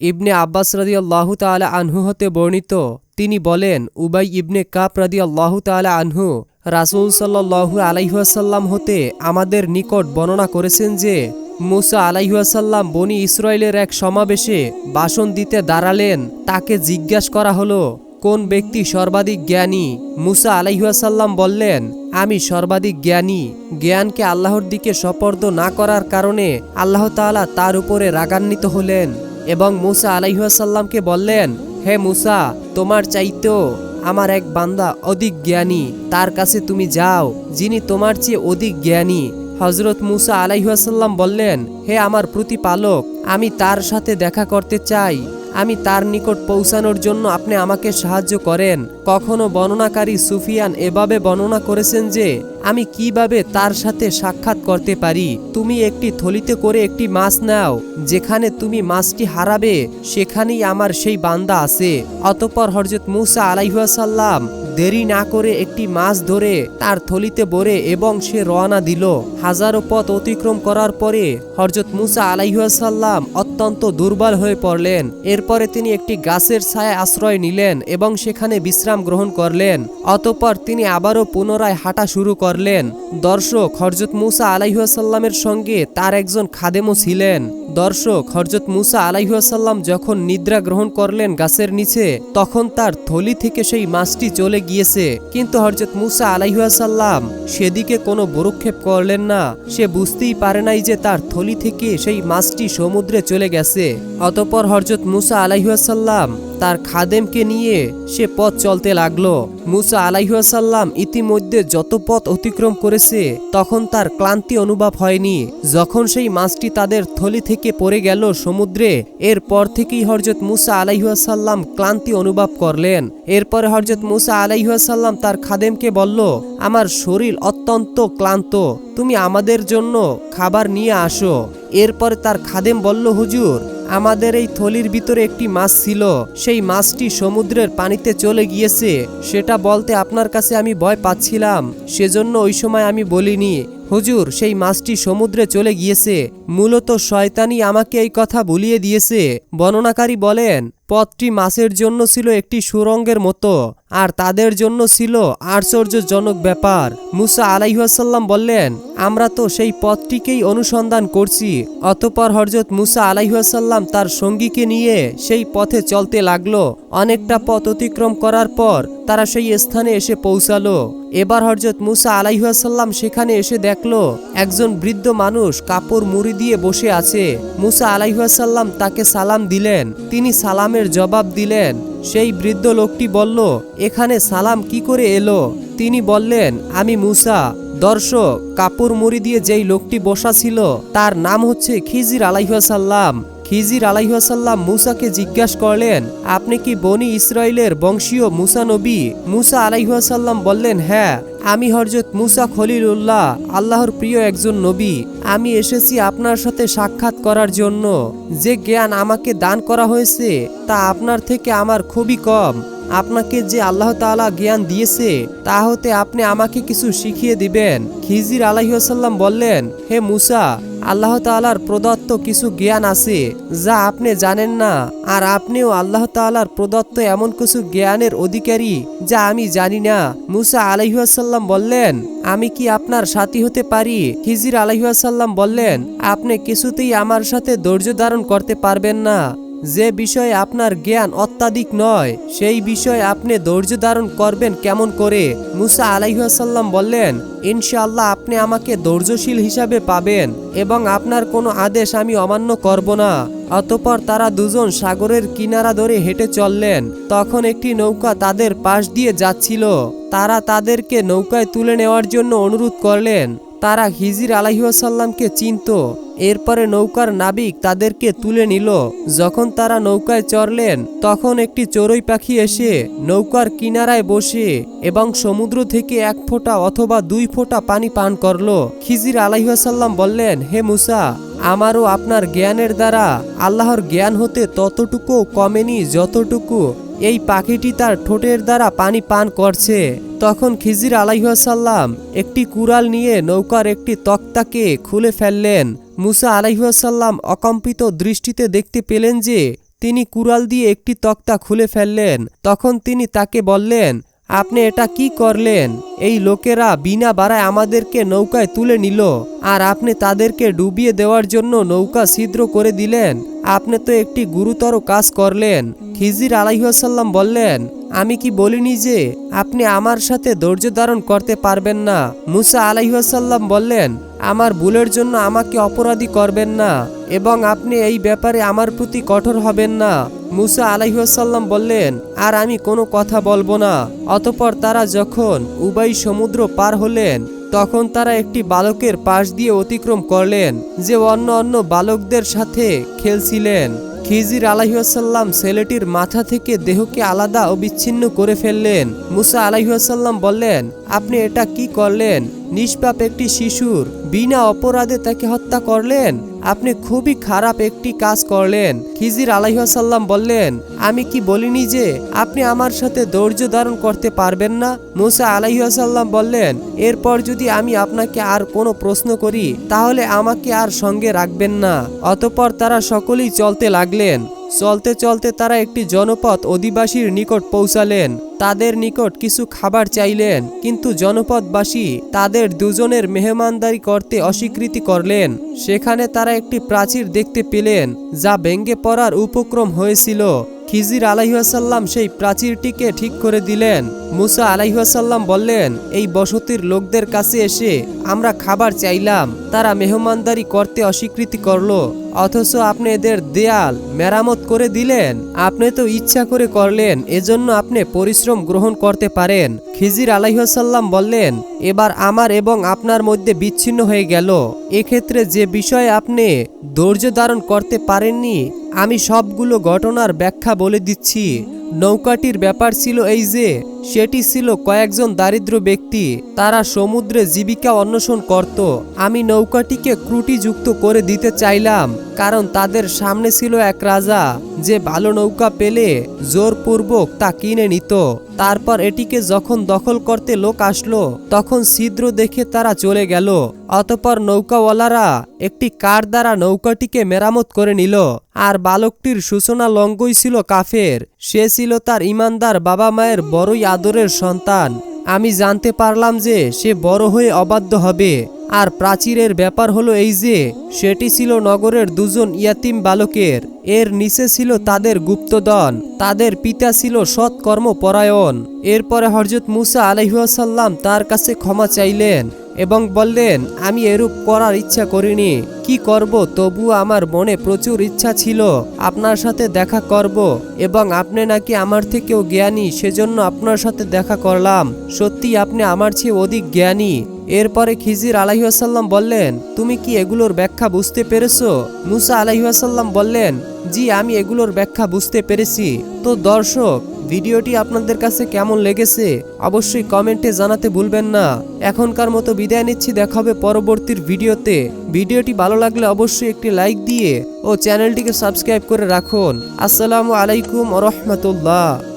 ইবনে আব্বাস রাদি আল্লাহ তালা আনহু হতে বর্ণিত। তিনি বলেন, উবাই ইবনে কাপ রাদি আল্লাহ তালা আনহু রাসুল সাল্লাহু আলাইহাসাল্লাম হতে আমাদের নিকট বর্ণনা করেছেন যে, মুসা আলাইহাসাল্লাম বনি ইসরায়েলের এক সমাবেশে ভাষণ দিতে দাঁড়ালেন। তাকে জিজ্ঞাস করা হলো, কোন ব্যক্তি সর্বাধিক জ্ঞানী? মুসা আলাইহাসাল্লাম বললেন, আমি সর্বাধিক জ্ঞানী। জ্ঞানকে আল্লাহর দিকে সপর্দ না করার কারণে আল্লাহ তাআলা তার উপরে রাগান্বিত হলেন। এবং মুসা আলাইহাসাল্লামকে বললেন, হে মুসা, তোমার চাইতেও আমার এক বান্দা অধিক জ্ঞানী, তার কাছে তুমি যাও, যিনি তোমার চেয়ে অধিক জ্ঞানী। হজরত মুসা আলাইহাসাল্লাম বললেন, হে আমার প্রতিপালক, আমি তার সাথে দেখা করতে চাই। আমি তার নিকট পৌঁছানোর জন্য আপনি আমাকে সাহায্য করেন। কখনো বর্ণনাকারী সুফিয়ান এভাবে বর্ণনা করেছেন যে আমি কীভাবে তার সাথে সাক্ষাৎ করতে পারি? তুমি একটি থলিতে করে একটি মাছ নাও, যেখানে তুমি মাছটি হারাবে, সেখানেই আমার সেই বান্দা আছে। অতপর হরজত মুসা আলাইহাসাল্লাম দেরি না করে একটি মাছ ধরে তার থলিতে ভরে এবং সে রওনা দিল। হাজারো পথ অতিক্রম করার পরে হরজত মুসা আলাইহাসাল্লাম অত্যন্ত দুর্বল হয়ে পড়লেন। এরপরে তিনি একটি গাছের ছায় আশ্রয় নিলেন এবং সেখানে বিশ্রাম গ্রহণ করলেন। অতপর তিনি আবারও পুনরায় হাঁটা শুরু করলেন। দর্শক হরজত মুসা আলাইহাসাল্লামের সঙ্গে তার একজন খাদেমও ছিলেন। দর্শক হরজত মুসা আলাইহাসাল্লাম যখন নিদ্রা গ্রহণ করলেন গাছের নিচে, তখন তার থলি থেকে সেই মাছটি চলে গিয়েছে। কিন্তু হরজত মুসা আলাইহাসাল্লাম সেদিকে কোনো বরুক্ষেপ করলেন না। সে বুঝতেই পারে নাই যে তার থলি থেকে সেই মাছটি সমুদ্রে চলে গেছে। অতপর হরজত মুসা আলাইহাসাল্লাম তার খাদেমকে নিয়ে সে পথ চলতে লাগল। মুসা আলাইহাসাল্লাম ইতিমধ্যে যত পথ অতিক্রম করেছে, তখন তার ক্লান্তি অনুভব হয়নি। যখন সেই মাছটি তাদের থলি থেকে পড়ে গেল সমুদ্রে, এরপর থেকেই হরজত মুসা আলাইহাসাল্লাম ক্লান্তি অনুভব করলেন। এরপরে হরজত মুসা আলাইহাসাল্লাম তার খাদেমকে বলল, আমার শরীর অত্যন্ত ক্লান্ত, তুমি আমাদের জন্য খাবার নিয়ে আসো। এরপরে তার খাদেম বলল, হুজুর আমাদের এই থলির ভিতরে একটি মাছ ছিল। সেই মাছটি সমুদ্রের পানিতে চলে গিয়েছে। সেটা বলতে আপনার কাছে আমি ভয় পাচ্ছিলাম। সেজন্য ওই সময় আমি বলিনি হুজুর, সেই মাছটি সমুদ্রে চলে গিয়েছে। মূলত শয়তানি আমাকে এই কথা ভুলিয়ে দিয়েছে। বর্ণনাকারী বলেন, পথটি মাছের জন্য ছিল একটি সুরঙ্গের মতো, আর তাদের জন্য ছিল আশ্চর্যজনক ব্যাপার। মুসা আলাইহাসাল্লাম বললেন, আমরা তো সেই পথটিকেই অনুসন্ধান করছি। অতপর হরজত মুসা আলাইহাসাল্লাম তার সঙ্গীকে নিয়ে সেই পথে চলতে লাগল। অনেকটা পথ অতিক্রম করার পর তারা সেই স্থানে এসে পৌঁছালো। এবার হরজত মুসা আলাইহাসাল্লাম সেখানে এসে দেখল, একজন বৃদ্ধ মানুষ কাপড় মুড়ি দিয়ে বসে আছে। মুসা আলাইহাসাল্লাম তাকে সালাম দিলেন, তিনি সালামের জবাব দিলেন। সেই বৃদ্ধ লোকটি বলল, এখানে সালাম কি করে এলো? তিনি বললেন, আমি মুসা, দর্শক, কাপড় মুড়ি দিয়ে যেই লোকটি বসা ছিল, তার নাম হচ্ছে খিজির আলাইহাসাল্লাম খিজির আলাইহাসাল্লাম মুসাকে জিজ্ঞাসা করলেন, আপনি কি বনি ইসরায়েলের বংশীয় মুসা নবী? মুসা আলাইহাসাল্লাম বললেন হ্যাঁ আমি হরজত মুসা খলিল উল্লাহ আল্লাহর প্রিয় একজন নবী। আমি এসেছি আপনার সাথে সাক্ষাৎ করার জন্য। যে জ্ঞান আমাকে দান করা হয়েছে, তা আপনার থেকে আমার খুবই কম। আপনাকে যে আল্লাহ তাআলা জ্ঞান দিয়েছে, তা হতে আপনি আমাকে কিছু শিখিয়ে দিবেন। খিজির আলাইসাল্লাম বললেন, হে মুসা আল্লাহ তালার প্রদত্ত কিছু জ্ঞান আছে, যা আপনি জানেন না, আর আপনিও আল্লাহ তালার প্রদত্ত এমন কিছু জ্ঞানের অধিকারী, যা আমি জানি না। মুসা আলহিহাসাল্লাম বললেন, আমি কি আপনার সাথী হতে পারি? খিজির আলহিহাসাল্লাম বললেন, আপনি কিছুতেই আমার সাথে ধৈর্য ধারণ করতে পারবেন না। যে বিষয়ে আপনার জ্ঞান অত্যাধিক নয়, সেই বিষয়ে আপনি ধৈর্য ধারণ করবেন কেমন করে? মুসা আলাইহাসাল্লাম বললেন, ইনশাআল্লাহ আপনি আমাকে ধৈর্যশীল হিসাবে পাবেন এবং আপনার কোনো আদেশ আমি অমান্য করব না। অতপর তারা দুজন সাগরের কিনারা ধরে হেঁটে চললেন। তখন একটি নৌকা তাদের পাশ দিয়ে যাচ্ছিল। তারা তাদেরকে নৌকায় তুলে নেওয়ার জন্য অনুরোধ করলেন। তারা হিজির আলাইসাল্লামকে চিনত। এরপরে নৌকার নাবিক তাদেরকে তুলে নিল। যখন তারা নৌকায় চড়লেন, তখন একটি চড়ুই পাখি এসে নৌকার কিনারায় বসে এবং সমুদ্র থেকে এক ফোঁটা অথবা দুই ফোঁটা পানি পান করল। খিজির আলাইসাল্লাম বললেন, হে মুসা, আমারও আপনার জ্ঞানের দ্বারা আল্লাহর জ্ঞান হতে ততটুকু কমেনি যতটুকু এই পাখিটি তার ঠোঁটের দ্বারা পানি পান করছে। তখন খিজির আলাইহাসাল্লাম একটি কুড়াল নিয়ে নৌকার একটি তক্তাকে খুলে ফেললেন। মুসা আলাইহাসাল্লাম অকম্পিত দৃষ্টিতে দেখতে পেলেন যে তিনি কুড়াল দিয়ে একটি তক্তা খুলে ফেললেন। তখন তিনি তাকে বললেন আপনি এটা কি করলেন? এই লোকেরা বিনা বাড়ায় আমাদেরকে নৌকায় তুলে নিল, আর আপনি তাদেরকে ডুবিয়ে দেওয়ার জন্য নৌকা ছিদ্র করে দিলেন। আপনি তো একটি গুরুতর কাজ করলেন, খিজির আলাইহাসাল্লাম বললেন, আমি কি বলিনি যে আপনি আমার সাথে ধৈর্য ধারণ করতে পারবেন না? মুসা আলাইহাসাল্লাম বললেন, আমার ভুলের জন্য আমাকে অপরাধী করবেন না, এবং আপনি এই ব্যাপারে আমার প্রতি কঠোর হবেন না। মুসা আলাইহাসাল্লাম বললেন, আর আমি কোনো কথা বলব না। অতপর তারা যখন উবাই সমুদ্র পার হলেন, তখন তারা একটি বালকের পাশ দিয়ে অতিক্রম করলেন, যে অন্য অন্য বালকদের সাথে খেলছিলেন। খিজির আলাইহাসাল্লাম ছেলেটির মাথা থেকে দেহকে আলাদা ও বিচ্ছিন্ন করে ফেললেন। মুসা আলাইহাসাল্লাম বললেন, আপনি এটা কি করলেন? নিষ্পাপ একটি শিশুর বিনা অপরাধে তাকে হত্যা করলেন। আপনি খুবই খারাপ একটি কাজ করলেন। খিজির আলাইহাসাল্লাম বললেন, আমি কি বলিনি যে আপনি আমার সাথে ধৈর্য ধারণ করতে পারবেন না? মুসা আলাইহাসাল্লাম বললেন, এরপর যদি আমি আপনাকে আর কোনো প্রশ্ন করি, তাহলে আমাকে আর সঙ্গে রাখবেন না। অতপর তারা সকলেই চলতে লাগলেন। চলতে চলতে তারা একটি জনপথ অধিবাসীর নিকট পৌঁছালেন। তাদের নিকট কিছু খাবার চাইলেন, কিন্তু জনপদবাসী তাদের দুজনের মেহমানদারি করতে অস্বীকৃতি করলেন। সেখানে তারা একটি প্রাচীর দেখতে পেলেন, যা ভেঙ্গে পড়ার উপক্রম হয়েছিল। খিজির আলাইহাসাল্লাম সেই প্রাচীরটিকে ঠিক করে দিলেন। মুসা আলাইহাসাল্লাম বললেন, এই বসতির লোকদের কাছে এসে আমরা খাবার চাইলাম। তারা মেহমানদারি করতে অস্বীকৃতি করল, অথচ আপনি এদের দেয়াল মেরামত করে দিলেন। আপনি তো ইচ্ছা করে করলেন, এজন্য আপনি পরিশ্রম গ্রহণ করতে পারেন। খিজির আলাইহসাল্লাম বললেন, এবার আমার এবং আপনার মধ্যে বিচ্ছিন্ন হয়ে গেল। এক্ষেত্রে যে বিষয়ে আপনি ধৈর্য ধারণ করতে পারেননি, আমি সবগুলো ঘটনার ব্যাখ্যা বলে দিচ্ছি। নৌকাটির ব্যাপার ছিল এই যে, সেটি ছিল কয়েকজন দারিদ্র ব্যক্তি। তারা সমুদ্রে জীবিকা অন্বেষণ করত। আমি নৌকাটিকে ক্রুটিযুক্ত করে দিতে চাইলাম, কারণ তাদের সামনে ছিল এক রাজা যে ভালো নৌকা পেলে জোরপূর্বক তা কিনে নিত। তারপর এটিকে যখন দখল করতে লোক আসলো, তখন ছিদ্র দেখে তারা চলে গেল। অতপর নৌকাওয়ালারা একটি কার দ্বারা নৌকাটিকে মেরামত করে নিল, আর বালকটির সূচনা লঙ্গই ছিল কাফের। সে ছিল তার ইমানদার বাবা মায়ের বড়ই আদরের সন্তান। আমি জানতে পারলাম যে সে বড় হয়ে অবাধ্য হবে। আর প্রাচীরের ব্যাপার হলো এই যে, সেটি ছিল নগরের দুজন ইয়াতিম বালকের। এর নিচে ছিল তাদের গুপ্তদন তাদের পিতা ছিল সৎকর্মপরায়ণ এরপরে হরজত মুসা আলহিহাসাল্লাম তার কাছে ক্ষমা চাইলেন। এবং বললেন, আমি এরূপ করার ইচ্ছা করিনি। কি করব? তবু আমার মনে প্রচুর ইচ্ছা ছিল। আপনার সাথে দেখা করব এবং আপনি নাকি আমার থেকেও জ্ঞানী, সেজন্য আপনার সাথে দেখা করলাম। সত্যি আপনি আমার চেয়ে অধিক জ্ঞানী। এরপরে খিজির আলাইহাসাল্লাম বললেন, তুমি কি এগুলোর ব্যাখ্যা বুঝতে পেরেছ? মুসা আলাইহাসাল্লাম বললেন, জি, আমি এগুলোর ব্যাখ্যা বুঝতে পেরেছি। তো দর্শক, ভিডিওটি আপনাদের কাছে কেমন লেগেছে, অবশ্যই কমেন্টে জানাতে ভুলবেন না। এখনকার মতো বিদায় নিচ্ছি, দেখা হবে পরবর্তীর ভিডিওতে। ভিডিওটি ভালো লাগলে অবশ্যই একটি লাইক দিয়ে ও চ্যানেলটিকে সাবস্ক্রাইব করে রাখুন। আসসালামু আলাইকুম রহমতুল্লাহ।